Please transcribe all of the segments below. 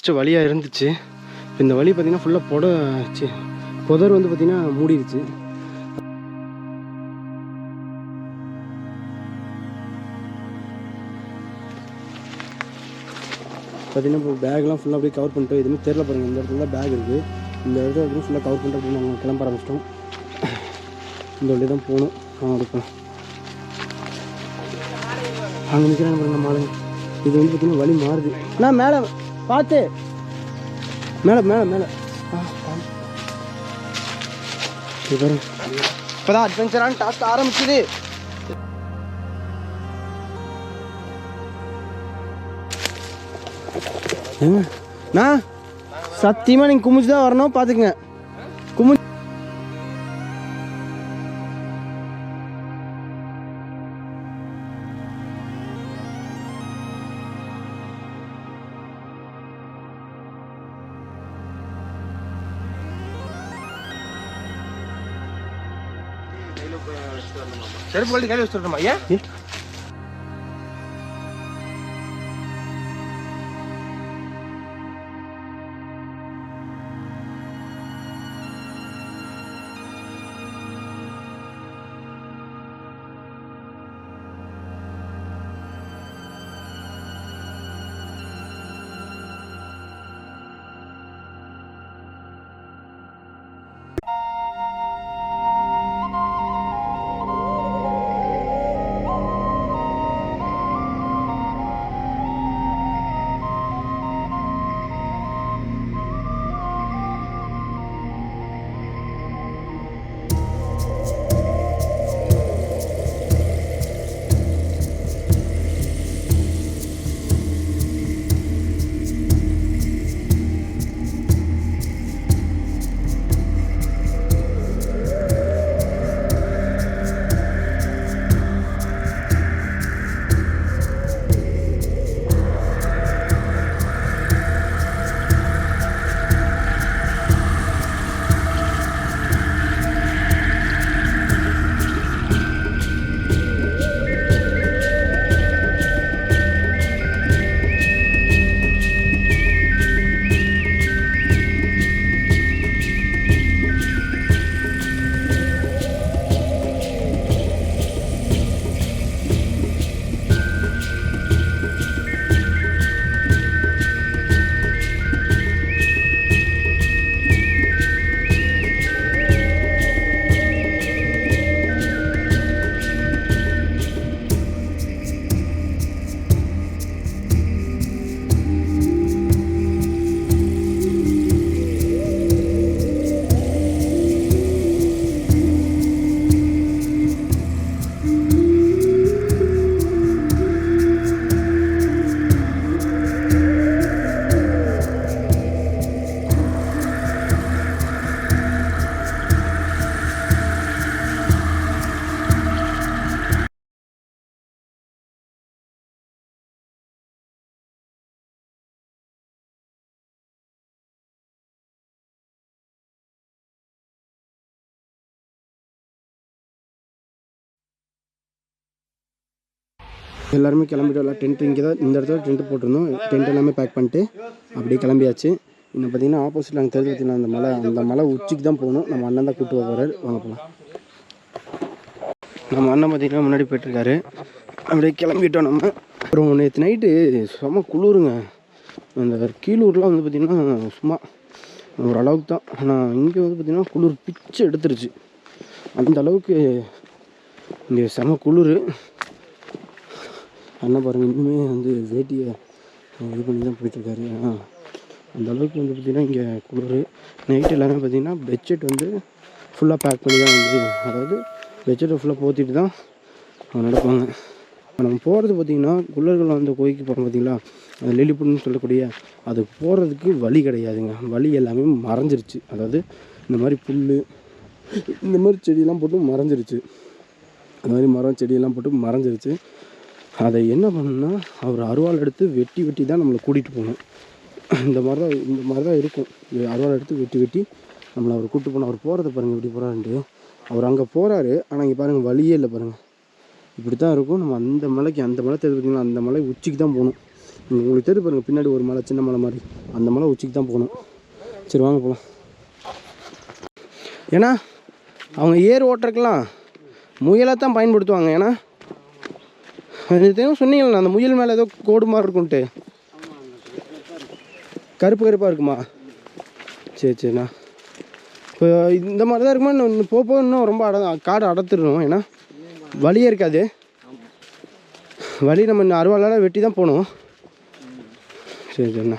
First வழியாக இருந்துச்சு. இப்போ இந்த வழி பார்த்தீங்கன்னா ஃபுல்லாக பொட புதர் வந்து பார்த்திங்கன்னா மூடிடுச்சு பார்த்தீங்கன்னா இப்போ பேக்லாம் ஃபுல்லாக அப்படியே கவர் பண்ணிட்டு எதுவுமே தெரில பாருங்க இந்த இடத்துல தான் பேக் இருக்குது இந்த இடத்துல வந்து ஃபுல்லாக கவர் பண்ணிட்டு அப்படின்னு நாங்கள் கிளம்ப ஆரம்பிச்சிட்டோம். இந்த வழி தான் போகணும். நான் எடுப்போம் அங்கே நிற்கிறேன் பாருங்க மாலை இது வந்து பார்த்திங்கன்னா வழி மாறுது. ஆனால் மேலே பார்த்து மேலே மேலே மேலே. ஆ இப்போதான் அட்வென்ச்சரான டாஸ்க் ஆரம்பிச்சுது சத்தியமாக நீங்கள் குமிச்சு தான் வரணும் பார்த்துக்குங்க செருப்பு கழட்டி கையில் வச்சுட்டு ஏன்? எல்லாருமே கிளம்பிட்டு எல்லாம் டென்ட் இங்கே தான் இந்த இடத்துல டென்ட் போட்டிருந்தோம். டென்ட் எல்லாமே பேக் பண்ணிட்டு அப்படியே கிளம்பியாச்சு. இன்னும் பார்த்தீங்கன்னா ஆப்போசிட்டில் நாங்கள் தெரிஞ்சு பார்த்தீங்கன்னா அந்த மலை அந்த மலை உச்சிக்கு தான் போகணும். நம்ம அண்ணன் தான் கூட்டு போகிறாரு வாங்க போகலாம் நம்ம அண்ணன் பார்த்தீங்கன்னா முன்னாடி போயிட்டுருக்காரு. அப்படியே கிளம்பிட்டோம் நம்ம. அப்புறம் நேற்று நைட்டு செம குளிருங்க. அந்த கீழூர்லாம் வந்து பார்த்திங்கன்னா சும்மா ஒரு அளவுக்கு தான். ஆனால் இங்கே வந்து பார்த்திங்கன்னா குளிர் பிச்சு எடுத்துருச்சு. அந்த அளவுக்கு இங்கே செம குளிர். அண்ணன் பாருங்க இன்னுமே வந்து வேட்டியை இது பண்ணி தான் போயிட்டுருக்காரு. ஏன்னா அந்த அளவுக்கு வந்து பார்த்திங்கன்னா இங்கே குளிர் நைட் எல்லாமே பார்த்திங்கன்னா பெட்ஷீட் வந்து ஃபுல்லாக பேக் பண்ணி தான் வந்து அதாவது பெட்ஷீட்டை ஃபுல்லாக போத்திட்டு தான் அவங்க நடப்பாங்க. நம்ம போகிறது பார்த்திங்கன்னா குள்ளர்கள் வந்து கோயிலுக்கு போகிறோம் பார்த்தீங்களா அது லெலிப்புட்னு சொல்லக்கூடிய அது போகிறதுக்கு வழி கிடையாதுங்க. வழி எல்லாமே மறைஞ்சிருச்சு. அதாவது இந்த மாதிரி புல் இந்த மாதிரி செடியெல்லாம் போட்டு மறைஞ்சிருச்சு. அந்த மாதிரி மரம் செடியெல்லாம் போட்டு மறைஞ்சிருச்சு. அதை என்ன பண்ணணும்னா அவர் அருவாள் எடுத்து வெட்டி வெட்டி தான் நம்மளை கூட்டிகிட்டு போகணும். இந்த மாதிரி தான் இந்த மாதிரி தான் இருக்கும் அருவாள் எடுத்து வெட்டி வெட்டி நம்மளை அவர் கூப்பிட்டு போனோம் அவர் போகிறத பாருங்கள் எப்படி போகிறாருன்ட்டு அவர் அங்கே போகிறாரு ஆனால் இங்கே பாருங்கள் வழியே இல்லை பாருங்கள் இப்படி தான் இருக்கும். நம்ம அந்த மலைக்கு அந்த மலை தெரிஞ்சு பார்த்தீங்களா அந்த மலை உச்சிக்கு தான் போகணும். உங்களுக்கு தெரியும் பாருங்கள் பின்னாடி ஒரு மலை சின்ன மலை மாதிரி. அந்த மலை உச்சிக்கு தான் போகணும். சரி வாங்க போகலாம் ஏன்னா அவங்க ஏர் ஓட்டுறதுக்கெல்லாம் முயலாக தான் பயன்படுத்துவாங்க. ஏன்னா அது சொன்னீங்களா அந்த முயல் மேலே ஏதோ கோடு மாதிரி இருக்கும்ட்டு. கருப்பு கருப்பாக இருக்குமா? சரி சரிண்ணா. இப்போ இந்த மாதிரி தான் இருக்குமா? இன்னும் போக போக இன்னும் ரொம்ப அட காடு அடத்துடணும் ஏன்னா? வழியே இருக்காது. வழி நம்ம இன்னும் அருவாளால் வெட்டி தான் போகணும். சரி சரிண்ணா.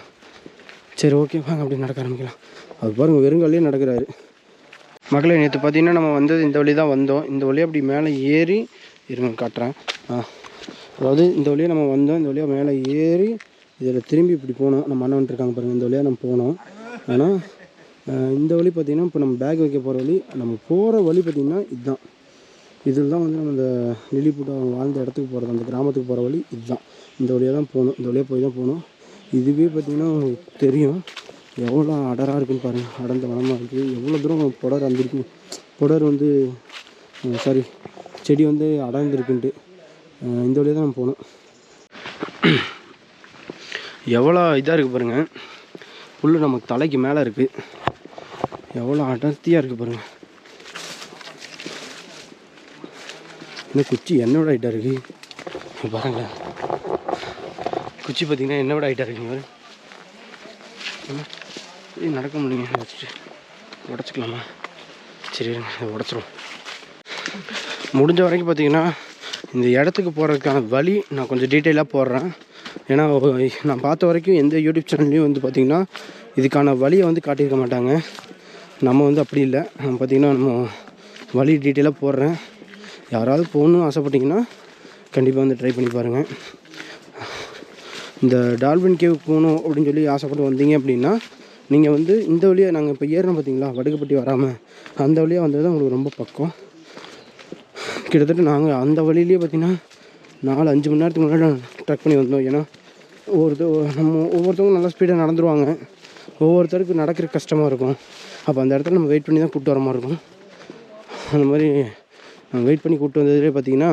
சரி ஓகே வாங்க அப்படி நடக்க ஆரம்பிக்கலாம். அது பாருங்கள் வெறுங்காலே நடக்கிறாரு. மக்களை நேற்று பார்த்தீங்கன்னா நம்ம வந்தது இந்த வழி தான் வந்தோம். இந்த வழியை அப்படி மேலே ஏறி இருங்க காட்டுறேன். ஆ. அதாவது இந்த வழியாக நம்ம வந்தோம் இந்த வழியாக மேலே ஏறி இதில் திரும்பி இப்படி போனோம். நம்ம அண்ணன் இருக்காங்க பாருங்கள் இந்த வழியாக நம்ம போனோம். ஆனால் இந்த வழி பார்த்திங்கன்னா இப்போ நம்ம பேக் வைக்க போகிற வழி நம்ம போகிற வழி பார்த்திங்கன்னா இதுதான். இதில் தான் வந்து நம்ம இந்த லிலிபுட் அவங்க வாழ்ந்த இடத்துக்கு போகிறது அந்த கிராமத்துக்கு போகிற வழி இதுதான். இந்த வழியாக தான் போகணும் இந்த வழியாக போய் தான் போகணும் இதுவே பார்த்திங்கன்னா தெரியும் எவ்வளோ அடராக இருக்குன்னு பாருங்கள் அடர்ந்த வனமாக இருக்குது எவ்வளோ தூரம் புடர் வந்திருக்கு புடர் வந்து சாரி செடி வந்து அடர்ந்துருக்குன்ட்டு. இந்த வழியாக தான் நம்ம போகணும். எவ்வளோ இதாக இருக்குது பாருங்கள் புல் நமக்கு தலைக்கு மேலே இருக்குது எவ்வளோ அடர்த்தியாக இருக்குது பாருங்கள் இன்னும் குச்சி என்னோட ஹைட்டாக இருக்குது பாருங்களேன் குச்சி பார்த்தீங்கன்னா என்னோட ஹைட்டாக இருக்குங்க பாரு நடக்க முடியுங்க வச்சுட்டு உடச்சிக்கலாமா? சரி உடச்சிரும் முடிஞ்ச வரைக்கும் பார்த்தீங்கன்னா இந்த இடத்துக்கு போகிறதுக்கான வழி நான் கொஞ்சம் டீட்டெயிலாக போடுறேன். ஏன்னா நான் பார்த்த வரைக்கும் எந்த யூடியூப் சேனல்லையும் வந்து பார்த்திங்கன்னா இதுக்கான வழியை வந்து காட்டியிருக்க மாட்டாங்க. நம்ம வந்து அப்படி இல்லை. நம்ம பார்த்திங்கன்னா நம்ம வழி டீட்டெயிலாக போடுறேன். யாராவது போகணுன்னு ஆசைப்பட்டிங்கன்னா கண்டிப்பாக வந்து ட்ரை பண்ணி பாருங்கள் இந்த டால்பின் கேவ் போகணும் அப்படின்னு சொல்லி ஆசைப்பட்டு வந்தீங்க அப்படின்னா நீங்கள் வந்து இந்த வழியாக நாங்கள் இப்போ ஏறணும் பார்த்தீங்களா வடுகப்பட்டி வராமல் அந்த வழியாக வந்தது தான் உங்களுக்கு ரொம்ப பக்கம். கிட்டத்தட்ட நாங்கள் அந்த வழியிலேயே பார்த்தீங்கன்னா நாலு அஞ்சு மணி நேரத்துக்கு முன்னாடி ட்ரக் பண்ணி வந்தோம். ஏன்னா ஒவ்வொருத்த நம்ம ஒவ்வொருத்தவங்க நல்லா ஸ்பீடாக நடந்துருவாங்க. ஒவ்வொருத்தருக்கு நடக்கிற கஷ்டமாக இருக்கும். அப்போ அந்த இடத்துல நம்ம வெயிட் பண்ணி தான் கூப்பிட்டு வர மாதிரி இருக்கும். அந்த மாதிரி நாங்கள் வெயிட் பண்ணி கூப்பிட்டு வந்ததுலேயே பார்த்தீங்கன்னா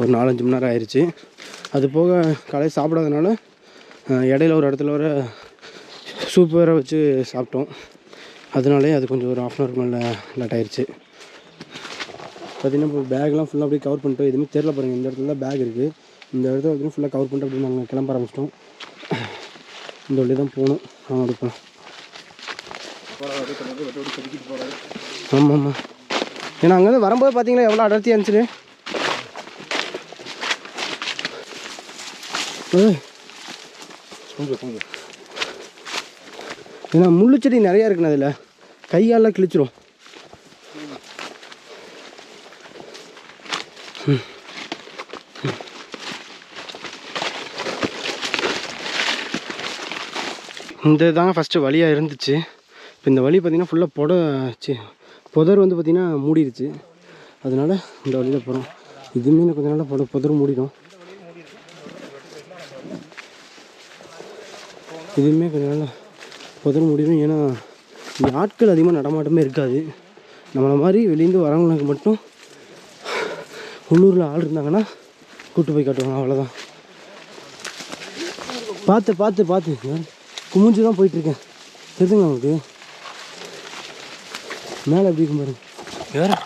ஒரு நாலஞ்சு மணி நேரம் ஆயிடுச்சு அது போக காலையில் சாப்பிடாதனால இடையில ஒரு இடத்துல வர சூப் வச்சு சாப்பிட்டோம். அதனாலே அது கொஞ்சம் ஒரு ஆஃப் அன் ஹவர் மேலே லேட் ஆயிடுச்சு பார்த்தீங்கன்னா இப்போ பேக்லாம் ஃபுல்லாக அப்படியே கவர் பண்ணிட்டு எதுவுமே தெரில பாருங்கள் இந்த இடத்துல தான் பேக் இருக்குது இந்த இடத்துல பார்த்தீங்கன்னா ஃபுல்லாக கவர் பண்ணிட்டு அப்படியே நாங்கள் கிளம்ப ஆரம்பிச்சிட்டோம். இந்த வழி தான் போகணும் ஆமாம் எடுப்போம் ஆமாம் ஆமாம் ஏன்னா அங்கேருந்து வரும்போது பார்த்தீங்களா எவ்வளோ அடர்த்தியாக இருந்துச்சு? ஏன்னா முள்ளு செடி நிறையா இருக்குண்ணா அதில். கையாலாம் கிழிச்சிரும் ம். ம். இந்த தாங்க ஃபஸ்ட்டு வழியாக இருந்துச்சு. இப்போ இந்த வழி பார்த்திங்கன்னா ஃபுல்லாக புட சி புதர் வந்து பார்த்திங்கன்னா மூடிடுச்சு அதனால் இந்த வழியில் போகிறோம் இதுவுமே இன்னும் கொஞ்ச நாளில் புத புதர் மூடிடும். இதுவுமே கொஞ்ச நாளில் புதர் மூடிடும். ஏன்னா இங்கே ஆட்கள் அதிகமாக நடமாட்டமே இருக்காது. நம்மளை மாதிரி வெளியேருந்து வரவங்களுக்கு மட்டும் உள்ளூரில் ஆள் இருந்தாங்கன்னா கூப்பிட்டு போய் காட்டுவாங்க அவ்வளோதான் பார்த்து பார்த்து பார்த்து. குமிஞ்சு தான் போயிட்டுருக்கேன். தெரிஞ்சுங்க உங்களுக்கு? மேலே எப்படி இருக்கும் பாருங்க. வேறு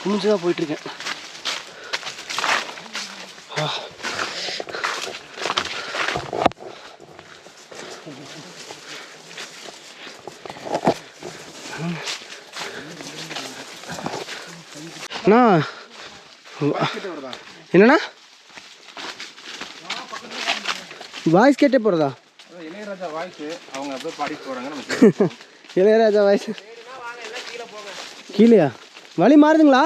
குமிஞ்சு தான் போயிட்டுருக்கேன். அண்ணா. என்னண்ணா? வாய்ஸ் கேட்டே போகிறதா இளையராஜா வாய்ஸ் அவங்க அப்படியே பாடிட்டு நம்ம இளையராஜா வாய்ஸ் கீழேயா? வழி மாறுதுங்களா?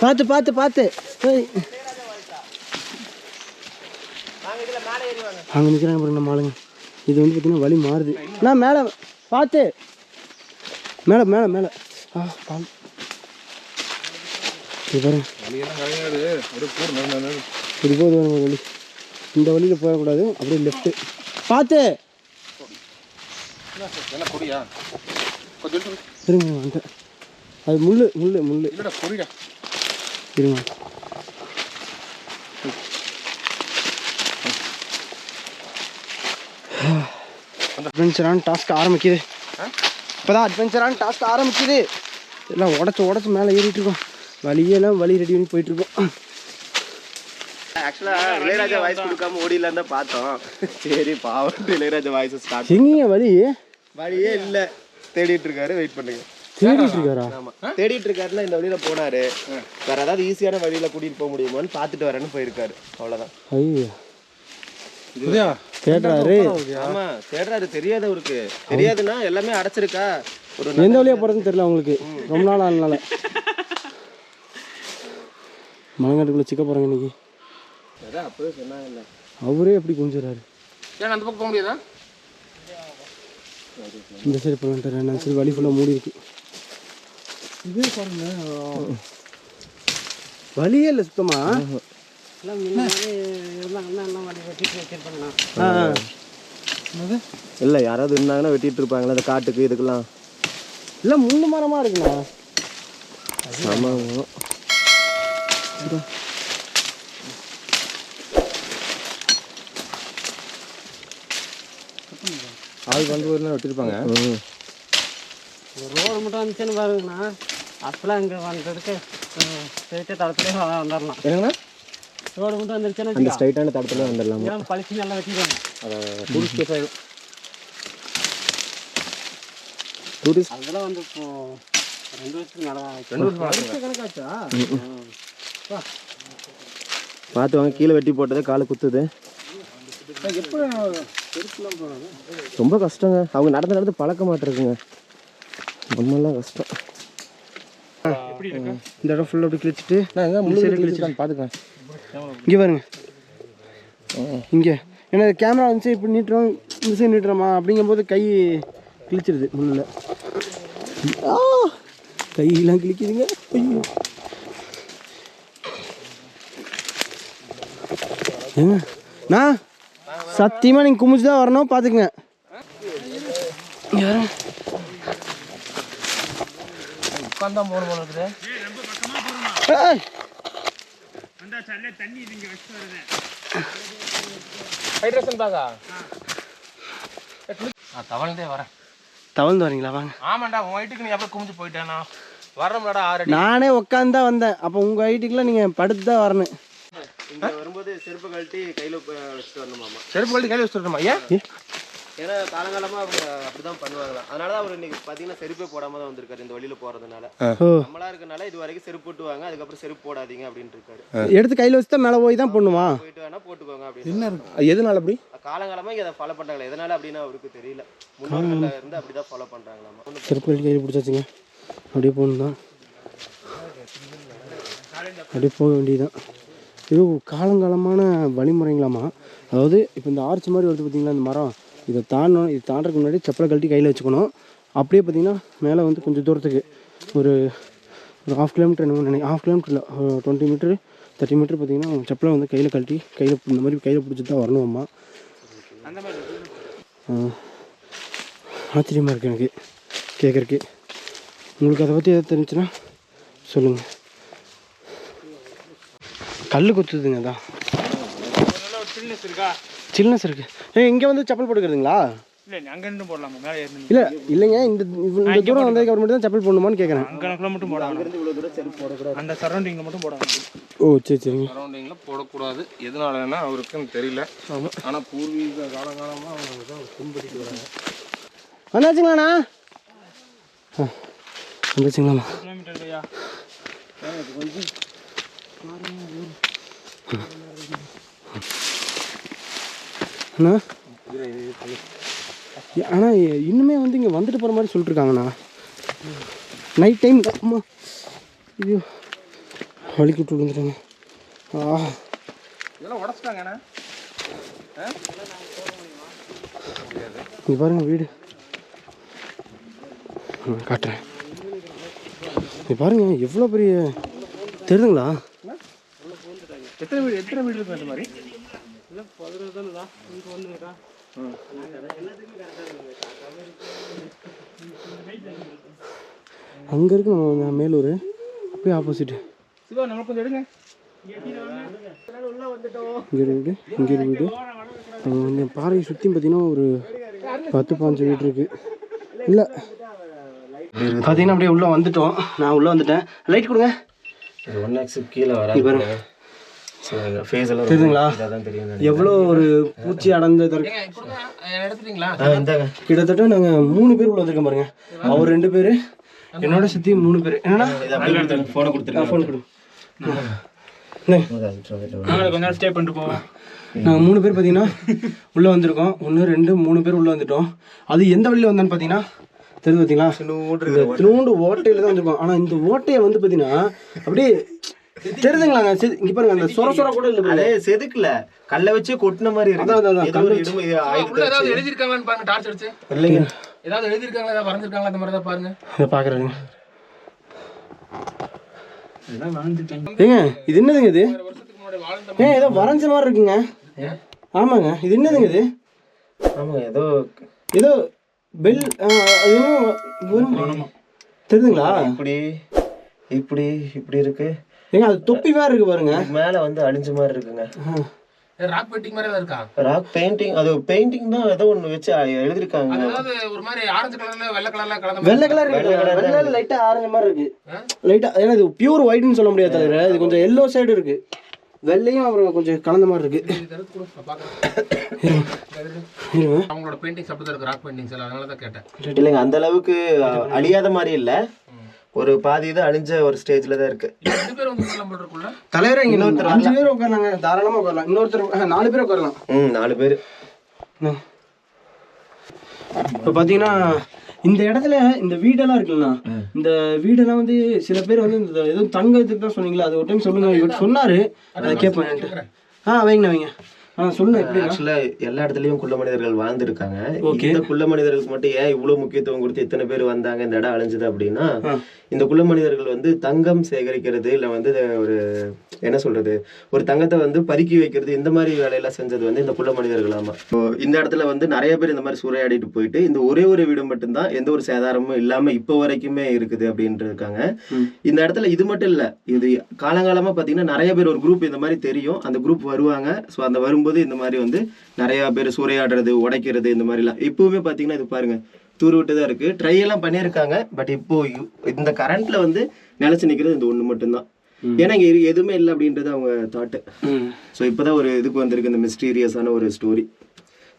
பார்த்து பார்த்து பார்த்து. அங்கே நிற்கிறாங்க பாருங்க நம்ம ஆளுங்க. இது வந்து பார்த்தீங்கன்னா வழி மாறுது. நான் மேலே பார்த்து. மேலே மேலே மேலே. ஆ பால். இது போது வரும் வழி இந்த வழியில் போகக்கூடாது அப்படியே லெஃப்ட்டு பார்த்து இருங்க வந்துட்டேன் அது முள் முள் முள் இருங்க. அட்வென்ச்சரான டாஸ்க் ஆரம்பிக்குது. இப்போதான் அட்வென்ச்சரான டாஸ்க் ஆரம்பிக்குது. எல்லாம் உடச்சி உடச்சி மேலே ஏறிட்டு இருக்கோம். வழியெல்லாம் வழி ரெடி பண்ணி போயிட்டு இருக்கோம் ஆக்சுவலா இளையராஜா வாய்ஸ் கொடுக்காம ஓடிலாம் தான் பார்த்தோம். சரி பாவம். இளையராஜா வாய்ஸ் ஸ்டார்ட் வழி வழியே இல்ல. தேடிட்டு இருக்காரு வெயிட் பண்ணுங்க. தேடிட்டு இருக்காரா ஆமா. தேடிட்டு இருக்காருன்னா இந்த வழியில போனாரு. வேற ஏதாவது ஈஸியான வழியில கூட்டிட்டு போக முடியுமான்னு பார்த்துட்டு வரேன்னு போயிருக்காரு. அவ்வளவுதான். ஐயோ. தேடுறாரு. ஆமா தேடுறாரு. தெரியாது அவருக்கு. தெரியாதுன்னா எல்லாமே அடைச்சிருக்கா. ஒரு எந்த வழியாக போகிறதுன்னு தெரியல உங்களுக்கு ரொம்ப நாள் ஆனால மலங்காட்டுக்குள்ளே சிக்க போகிறாங்க இன்னைக்கு. அப்பவே சொன்னாங்கல்ல. அவரே எப்படி குஞ்சுறாரு ஏன் அந்த பக்கம் போக முடியாதா? இந்த சைடு போகலான்ட்டு என்ன சரி வழி ஃபுல்லாக மூடி இருக்கு. இதே பாருங்க. வழியே இல்லை சுத்தமா. இல்ல யாராவது இருந்தாங்கன்னா வெட்டிட்டு இருப்பாங்களா அந்த காட்டுக்கு இதுக்கெல்லாம். இல்லை முள்ளு மரமாக இருக்குண்ணா. ஆமாம் ஆள் வந்து ஒரு வெட்டிருப்பாங்க ரோடு மட்டும் வந்துச்சுன்னு பாருங்கண்ணா அப்பெல்லாம் இங்கே வந்ததுக்கு ஸ்ட்ரெயிட்டாக தளத்துலேயே வந்துடலாம் என்னங்கண்ணா ரோடு மட்டும் வந்துருச்சுன்னு அந்த ஸ்ட்ரைட்டான தடத்துல வந்துடலாமா பளிச்சு நல்லா வெட்டிடுவாங்க டூரிஸ்ட் பிளேஸ் ஆகிடும் டூரிஸ்ட் அதெல்லாம் வந்து இப்போ ரெண்டு வருஷத்துக்கு நல்லா ரெண்டு வருஷம் கணக்காச்சா பார்த்து வாங்க கீழே வெட்டி போட்டதே காலை குத்துது. ரொம்ப கஷ்டங்க. அவங்க நடந்து நடந்து பழக்க மாட்டிருக்குங்க ரொம்பலாம் கஷ்டம். இந்த இடம் ஃபுல்லாக அப்படி கிழிச்சிட்டு நான் எங்க side கிழிச்சிட்டு பார்த்துக்கேன் இங்கே பாருங்க. இங்கே. ஏன்னா கேமரா வந்துச்சு இப்படி நீட்டுறோம் இந்த சைடு நீட்டுறோமா? அப்படிங்கும்போது கை கிழிச்சிருது முள்ளில் கையெல்லாம் கிழிக்குதுங்க. ஐயோ. ஏங்க நான்? சத்தியமாக நீங்கள் குமிச்சு தான் வரணும் பார்த்துக்குங்க. தவழ்ந்தே வரேன். தவழ்ந்து வரீங்களா? வாங்க. ஆமாண்டா உன் வீட்டுக்கு நீ எப்போ குமிஞ்சு போயிட்டேனா? வரணும்லடா ஆறு நானே உட்காந்து தான் வந்தேன். அப்போ உங்கள் வீட்டுக்குலாம் நீங்கள் படுத்து தான் வரணும். இங்க வரும்போது செருப்பு கழட்டி கையில வச்சுட்டு வரணுமாமா. செருப்பு கழட்டி கையில வச்சுட்டு வரணுமா? ஏன்? ஏன்னா காலங்காலமா அவங்க அப்படிதான் பண்ணுவாங்களாம் அதனால தான் அவர் இன்னைக்கு பாத்தீங்கன்னா செருப்பே போடாம தான் வந்திருக்காரு இந்த வழியில போறதுனால. நம்மளா இருக்கனால இது வரைக்கும் செருப்பு போட்டுவாங்க அதுக்கப்புறம் செருப்பு போடாதீங்க அப்படின்ட்டு இருக்காரு. எடுத்து கையில் வச்சு தான் மேலே போய் தான் பண்ணுமா போயிட்டு வேணா போட்டுக்கோங்க அப்படின்னு. எதனால அப்படி? காலங்காலமா இங்க அதை ஃபாலோ பண்றாங்களா எதனால அப்படின்னு அவருக்கு தெரியல. முன்னோர்கள்ல இருந்து அப்படிதான் ஃபாலோ பண்றாங்களாமா. செருப்பு கழட்டி கையில் பிடிச்சாச்சுங்க. அப்படியே போகணும் தான் அப்படியே போக வேண்டியதுதான். இது காலங்காலமான வழிமுறைங்களாமா அதாவது இப்போ இந்த ஆர்ச் மாதிரி வருது பார்த்தீங்களா இந்த மரம். இதை தாண்டணும் இது தாண்டறதுக்கு முன்னாடி செப்பலை கழட்டி கையில் வச்சுக்கணும். அப்படியே பார்த்தீங்கன்னா மேலே வந்து கொஞ்சம் தூரத்துக்கு ஒரு ஒரு ஆஃப் கிலோமீட்டர் என்னமோ நினை half kilometre twenty metre thirty metre பார்த்தீங்கன்னா செப்பலை வந்து கையில் கழட்டி கையில் இந்த மாதிரி கையில் பிடிச்சி தான் வரணும்மா. ஆச்சரியமாக இருக்குது எனக்கு கேட்குறக்கு உங்களுக்கு அதை பற்றி எதாவது தெரிஞ்சுன்னா சொல்லுங்கள் கல் குத்துதுங்க அதான் சில்னஸ் இருக்கு. ஏ இங்கே வந்து செப்பல் போட்டுக்கிறதுங்களா? இல்லை இல்லைங்க இந்த இந்த தூரம் வந்ததுக்கு அப்புறம் மட்டும் தான் செப்பல் போடணுமான்னு கேட்குறேன் அங்கே மட்டும் போடலாம் அந்த சரௌண்டிங்கில் மட்டும் போடலாம் ஓ சரி சரிங்க. சரௌண்டிங்கில் போடக்கூடாது. எதனாலன்னா அவருக்குன்னு தெரியல. ஆனால் பூர்வீக காலங்காலமாக அவங்க தான் பின்பற்றிட்டு வராங்க. வந்தாச்சுங்களாண்ணா? ஆ வந்துச்சுங்களாம்மா. கிலோமீட்டர் இல்லையா? அண்ணா? ஆனால் இன்னுமே வந்து இங்கே வந்துட்டு போகிற மாதிரி சொல்லிட்டு இருக்காங்கண்ணா நைட் டைம் அம்மா. ஐயோ வலிக்கு விட்டு விழுந்துட்டாங்க. ஆ. இதெல்லாம் உடச்சிட்டாங்கண்ணா. இங்கே பாருங்க வீடு. காட்டுறேன். இங்கே பாருங்க எவ்வளோ பெரிய தெரியுதுங்களா எத்தனை வீடு எத்தனை வீடு இருக்கு அந்த மாதிரி? அங்கே இருக்கு நம்ம மேலூர். அப்படியே ஆப்போசிட்டு சிவா நம்ம கொஞ்சம் எடுங்க. இங்கே வீடு இங்கே வீடு. வந்து பாறையை சுற்றி பார்த்தீங்கன்னா ஒரு பத்து பாஞ்சு வீடு இருக்கு. இல்லை. பார்த்தீங்கன்னா அப்படியே உள்ளே வந்துட்டோம். நான் உள்ளே வந்துட்டேன். லைட் கொடுங்க. ஒன் எக்ஸ் கீழே எல்லாம் தெரியுதுங்களா? அதான் தெரியும் எவ்வளோ ஒரு பூச்சி அடைந்த தரு எடுத்துட்டீங்களா இந்தாங்க. கிட்டத்தட்ட நாங்கள் மூணு பேர் உள்ள வந்திருக்கோம் பாருங்க. அவர் ரெண்டு பேர் என்னோட சுற்றி மூணு பேர். என்னன்னா ஃபோனை கொடுத்துருங்க. ஃபோன் கொடு நாங்கள் கொஞ்ச நேரம் ஸ்டே பண்ணிட்டு போவோம். நாங்கள் மூணு பேர் பார்த்தீங்கன்னா உள்ளே வந்திருக்கோம். ஒன்று ரெண்டு மூணு பேர் உள்ளே வந்துட்டோம். அது எந்த வழியில் வந்தான்னு பார்த்தீங்கன்னா தெரிஞ்சு பார்த்தீங்களா இந்த திருண்டு ஓட்டையில் தான் வந்திருக்கோம். ஆனால் இந்த ஓட்டையை வந்து பார்த்தீங்கன்னா அப்படியே தெரியுதுங்களாங்க சரி, இங்க பாருங்க அந்த சொர சொர கூட இல்லை. அதே செதுக்கல. கல்லை வச்சு கொட்டின மாதிரி இருக்கு. அதான், அதான், ஆயுதத்தை உள்ள ஏதாவது வச்சு. எழுதியிருக்காங்களான்னு பாருங்க டார்ச் அடிச்சு. இல்லைங்க. ஏதாவது எழுதியிருக்காங்களா ஏதாவது வரைஞ்சிருக்காங்களா அந்த மாதிரி தான் பாருங்க. இதை பார்க்குறேங்க ஏங்க இது என்னதுங்க இது? வருஷத்துக்கு முன்னாடி வாழ்ந்த ஏன் ஏதோ வரைஞ்ச மாதிரி இருக்குங்க. ஆமாங்க இது என்னதுங்க இது? ஆமா ஏதோ ஏதோ பெல் தெரியுதுங்களா இப்படி இப்படி இப்படி இருக்கு. ஏங்க அது தொப்பி மாதிரி இருக்கு பாருங்க. மேல வந்து அழிஞ்ச மாதிரி இருக்குங்க. ராக் பெயிண்டிங் மாதிரி இருக்கா? ராக் பெயிண்டிங் அது பெயிண்டிங் தான் ஏதோ ஒண்ணு வச்சு எழுதிருக்காங்க. அது ஏதாவது ஒரு மாதிரி ஆரஞ்சு கலர்ல வெள்ளை கலர்ல கலந்த வெள்ளை கலர் இருக்கு. வெள்ளை லைட்டா ஆரஞ்சு மாதிரி இருக்கு. லைட்டா ஏன்னா இது பியூர் ஒயிட்னு சொல்ல முடியாது தலைவர் இது கொஞ்சம் எல்லோ சைடு இருக்கு. வெள்ளையும் அப்புறம் கொஞ்சம் கலந்த மாதிரி இருக்கு. அவங்களோட பெயிண்டிங்ஸ் அப்படிதான் இருக்கு ராக் பெயிண்டிங்ஸ் எல்லாம். அதனால தான் கேட்டேன். இல்லைங்க அந்த அளவுக்கு அழியாத மாதிரி இல்ல. ஒரு பாதி இது அழிஞ்ச ஒரு ஸ்டேஜ்ல தான் இருக்கு. தலைவர் இங்க இன்னொருத்தர் அஞ்சு பேர் உட்காரலாங்க தாராளமா உட்காரலாம். இன்னொருத்தர் நாலு பேர் உட்காரலாம். ம் நாலு பேர். இப்போ பார்த்தீங்கன்னா இந்த இடத்துல இந்த வீடெல்லாம் இருக்குல்ல இந்த வீடெல்லாம் வந்து சில பேர் வந்து இந்த ஏதோ தங்கத்துக்கு தான் சொன்னீங்களா அது ஒரு டைம் சொல்லுங்க. இவர் சொன்னாரு. அதை கேட்பேன் ஆ வைங்கண்ணா வைங்க. ஆக்சுவலா எல்லா இடத்துலயும் குள்ள மனிதர்கள் வாழ்ந்திருக்காங்க. இந்த குள்ள மனிதர்களுக்கு மட்டும் ஏன் இவ்வளவு முக்கியத்துவம் கொடுத்து இத்தனை பேர் வந்தாங்க இந்த இடம் அழிஞ்சது அப்படின்னா இந்த குள்ள மனிதர்கள் வந்து தங்கம் சேகரிக்கிறது இல்ல வந்து ஒரு என்ன சொல்றது ஒரு தங்கத்தை வந்து பதுக்கி வைக்கிறது இந்த மாதிரி வேலையெல்லாம் செஞ்சது வந்து இந்த குள்ள மனிதர்கள் ஆமா. இப்போ இந்த இடத்துல வந்து நிறைய பேர் இந்த மாதிரி சூறையாடிட்டு போயிட்டு இந்த ஒரே ஒரு வீடு மட்டும்தான் எந்த ஒரு சேதாரமும் இல்லாம இப்போ வரைக்குமே இருக்குது அப்படின்ட்டு இருக்காங்க. இந்த இடத்துல இது மட்டும் இல்ல இது காலங்காலமா பாத்தீங்கன்னா நிறைய பேர் ஒரு குரூப் இந்த மாதிரி தெரியும். அந்த குரூப் வருவாங்க. ஸோ அந்த வரும்போது இந்த மாதிரி வந்து நிறைய பேர் சூறையாடுறது உடைக்கிறது இந்த மாதிரிலாம் இப்பவுமே பாத்தீங்கன்னா இது பாருங்க தூர் விட்டு தான் இருக்கு. ட்ரை எல்லாம் பண்ணியிருக்காங்க பட் இப்போ இந்த கரண்ட்ல வந்து நிலைச்சு நிக்கிறது இந்த ஒண்ணு மட்டும்தான். ஏன்னா இங்க எதுவுமே இல்லை அப்படின்றது அவங்க தாட்டு ஸோ இப்போதான் ஒரு இதுக்கு வந்திருக்கு இந்த மிஸ்டீரியஸான ஒரு ஸ்டோரி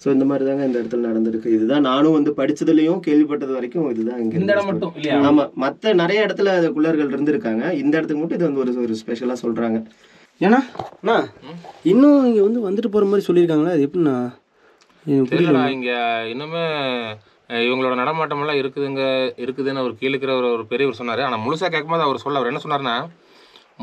ஸோ இந்த மாதிரி தாங்க இந்த இடத்துல நடந்திருக்கு. இதுதான் நானும் வந்து படிச்சதுலயும் கேள்விப்பட்டது வரைக்கும் இதுதான் இங்க இந்த இடம் மட்டும் இல்லையா? ஆமா மத்த நிறைய இடத்துல குள்ளர்கள் இருந்திருக்காங்க. இந்த இடத்துக்கு மட்டும் இது வந்து ஒரு ஒரு ஸ்பெஷலா சொல்றாங்க. ஏன்னா அண்ணா. இன்னும் இங்கே வந்து வந்துட்டு போகிற மாதிரி சொல்லியிருக்காங்களா அது எப்படிண்ணா? தெரியலடா இங்க இன்னுமே இவங்களோட நடமாட்டம் எல்லாம் இருக்குதுங்க இருக்குதுன்னு அவர் கீழே ஒரு பெரியவர் சொன்னாரு. ஆனா முழுசா கேட்கும்போது அவர் சொல்ல அவர் என்ன சொன்னாருன்னா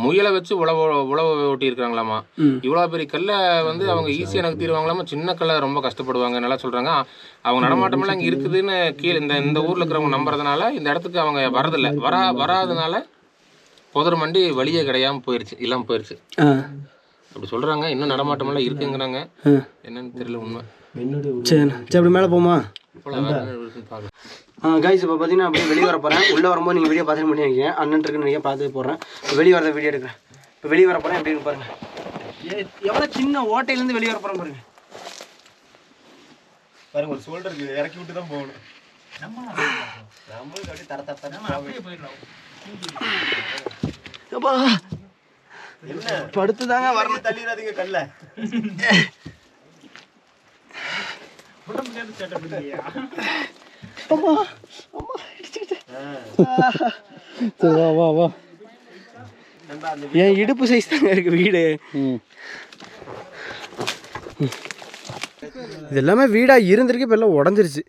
முயலை வச்சு உழவு உழவு ஓட்டி இருக்காங்களாமா இவ்வளவு பெரிய கல்லை வந்து அவங்க ஈஸியாக நகர்த்திடுவாங்களாமா? சின்ன கல்லை ரொம்ப கஷ்டப்படுவாங்க நல்லா சொல்றாங்க. அவங்க நடமாட்டம் எல்லாம் இங்க இருக்குதுன்னு கீழே இந்த இந்த ஊர்ல இருக்கிறவங்க நம்புறதுனால இந்த இடத்துக்கு அவங்க வரதில்ல வரா வராதனால புதர் மண்டி வழியே கிடையாம போயிருச்சு இல்லாம போயிருச்சு. அப்படி சொல்றாங்க இன்னும் நடமாட்டம் எல்லாம் இருக்குங்கிறாங்க. என்னன்னு தெரியல உண்மை. சரி அப்படி மேலே போமா கைஸ் இப்போ பார்த்தீங்கன்னா அப்படியே வெளியே வர போகிறேன் உள்ளே வரும்போது நீங்கள் வீடியோ பார்த்துட்டு பண்ணி வைக்கிறேன் அண்ணன் இருக்குன்னு நீங்கள் பார்த்து போடுறேன் இப்போ வெளியே வரத வீடியோ எடுக்கிறேன். இப்போ வெளியே வர போகிறேன் எப்படி பாருங்க. எவ்வளோ சின்ன ஓட்டையிலேருந்து வெளியே வர போகிறேன் பாருங்க. பாருங்க ஒரு ஷோல்டருக்கு இறக்கி விட்டு தான் போகணும் நம்மளுக்கு அப்படியே தர தர அப்பா. என்ன? படுத்து தாங்க வரணும். தள்ளிடாதீங்க கல்ல. வா வா வா. என் இடுப்பு சைஸ் தாங்க இருக்கு வீடு. இது எல்லாமே வீடாக இருந்திருக்கு இப்போ எல்லாம் உடஞ்சிருச்சு.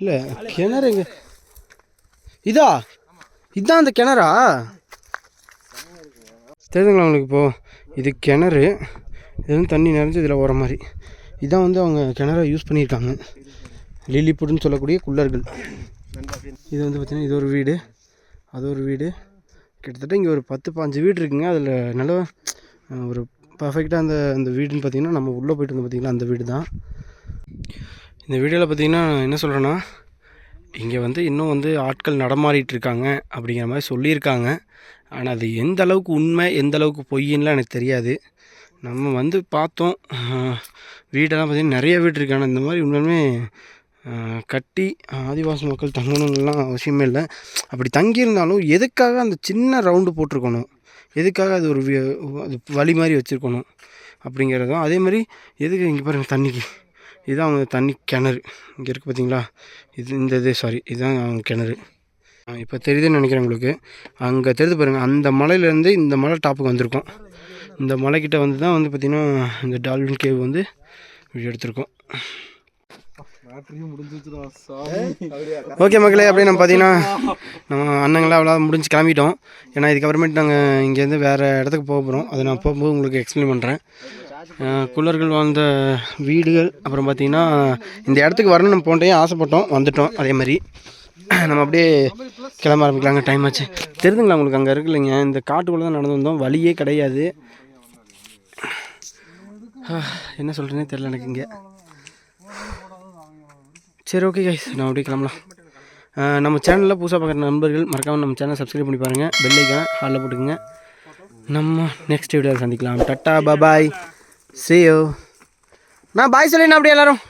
இல்லை கிணறு எங்க? இதா? இதுதான் அந்த கிணறா? தெரியுதுங்களா உங்களுக்கு இப்போது இது கிணறு. இது வந்து தண்ணி நிறைஞ்சு இதில் வர மாதிரி. இதான் வந்து அவங்க கிணற யூஸ் பண்ணியிருக்காங்க. லில்லிப்புட்னு சொல்லக்கூடிய குள்ளர்கள். இது வந்து பார்த்திங்கன்னா இது ஒரு வீடு. அது ஒரு வீடு. கிட்டத்தட்ட இங்கே ஒரு பத்து பாஞ்சு வீடு இருக்குங்க. அதில் நல்ல ஒரு பர்ஃபெக்டாக அந்த அந்த வீடுன்னு பார்த்திங்கன்னா நம்ம உள்ளே போயிட்டு வந்து பார்த்திங்கன்னா அந்த வீடு தான் இந்த வீடியோவில் பார்த்திங்கன்னா என்ன சொல்கிறேன்னா இங்கே வந்து இன்னும் வந்து ஆட்கள் நடமாடிட்டு இருக்காங்க அப்படிங்கிற மாதிரி சொல்லியிருக்காங்க. ஆனால் அது எந்த அளவுக்கு உண்மை எந்த அளவுக்கு பொய்யின்லாம் எனக்கு தெரியாது. நம்ம வந்து பார்த்தோம். வீடெல்லாம் பார்த்திங்கன்னா நிறைய வீடு இருக்கு. ஆனால் இந்த மாதிரி உண்மையுமே கட்டி ஆதிவாசி மக்கள் தங்கணும்லாம் அவசியமே இல்லை. அப்படி தங்கியிருந்தாலும் எதுக்காக அந்த சின்ன ரவுண்டு போட்டிருக்கணும்? எதுக்காக அது ஒரு அது வழி மாதிரி வச்சுருக்கணும்? அப்படிங்கிறதும் அதே மாதிரி எதுக்கு இங்கே பாருங்கள் தண்ணிக்கு? இதுதான் அவங்க தண்ணி கிணறு. இங்கே இருக்குது பார்த்தீங்களா இது இந்த இது சாரி இதுதான் அவங்க கிணறு. இப்போ தெரியுதுன்னு நினைக்கிறேன் உங்களுக்கு. அங்கே தெரியுது பாருங்கள் அந்த மலையிலேருந்து இந்த மலை டாப்புக்கு வந்திருக்கோம். இந்த மலைக்கிட்ட வந்து தான் வந்து பார்த்திங்கன்னா இந்த டால்வின் கேவ் வந்து வீடியோ எடுத்திருக்கோம். ஓகே மக்களே அப்படியே நம்ம பார்த்தீங்கன்னா நம்ம அண்ணங்களாம் அவ்வளோ முடிஞ்சு கிளம்பிட்டோம். ஏன்னா இதுக்கப்புறமேட்டு நாங்கள் இங்கேருந்து வேறு இடத்துக்கு போக போகிறோம் அதை நான் போகும்போது உங்களுக்கு எக்ஸ்பிளைன் பண்ணுறேன் குள்ளர்கள் வாழ்ந்த வீடுகள் அப்புறம் பார்த்திங்கன்னா இந்த இடத்துக்கு வரணும் நம்ம போன ஆசைப்பட்டோம் வந்துட்டோம் அதே மாதிரி. நம்ம அப்படியே கிளம்ப ஆரம்பிக்கலாங்க டைம் ஆச்சு. தெரிஞ்சுங்களா உங்களுக்கு அங்கே இருக்குல்லைங்க இந்த காட்டுக்குள்ளே தான் நடந்து வந்தோம் வழியே கிடையாது. என்ன சொல்கிறேனே தெரில எனக்கு இங்கே. சரி ஓகே கைஸ் நான் அப்படியே கிளம்பலாம். நம்ம சேனலில் புதுசாக பார்க்குற நண்பர்கள் மறக்காமல் நம்ம சேனல் சப்ஸ்கிரைப் பண்ணி பாருங்கள் பெல்லைக்கான ஹாலில் போட்டுக்கோங்க. நம்ம நெக்ஸ்ட் வீடியோவில் சந்திக்கலாம். Tata bye bye see you. நான் பாய் சொல்லினா அப்படியே எல்லாரும்.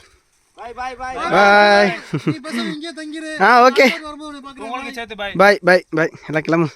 பாய் ஆ ஓகே பாய் பாய் பாய் எல்லாம் கிளம்பு.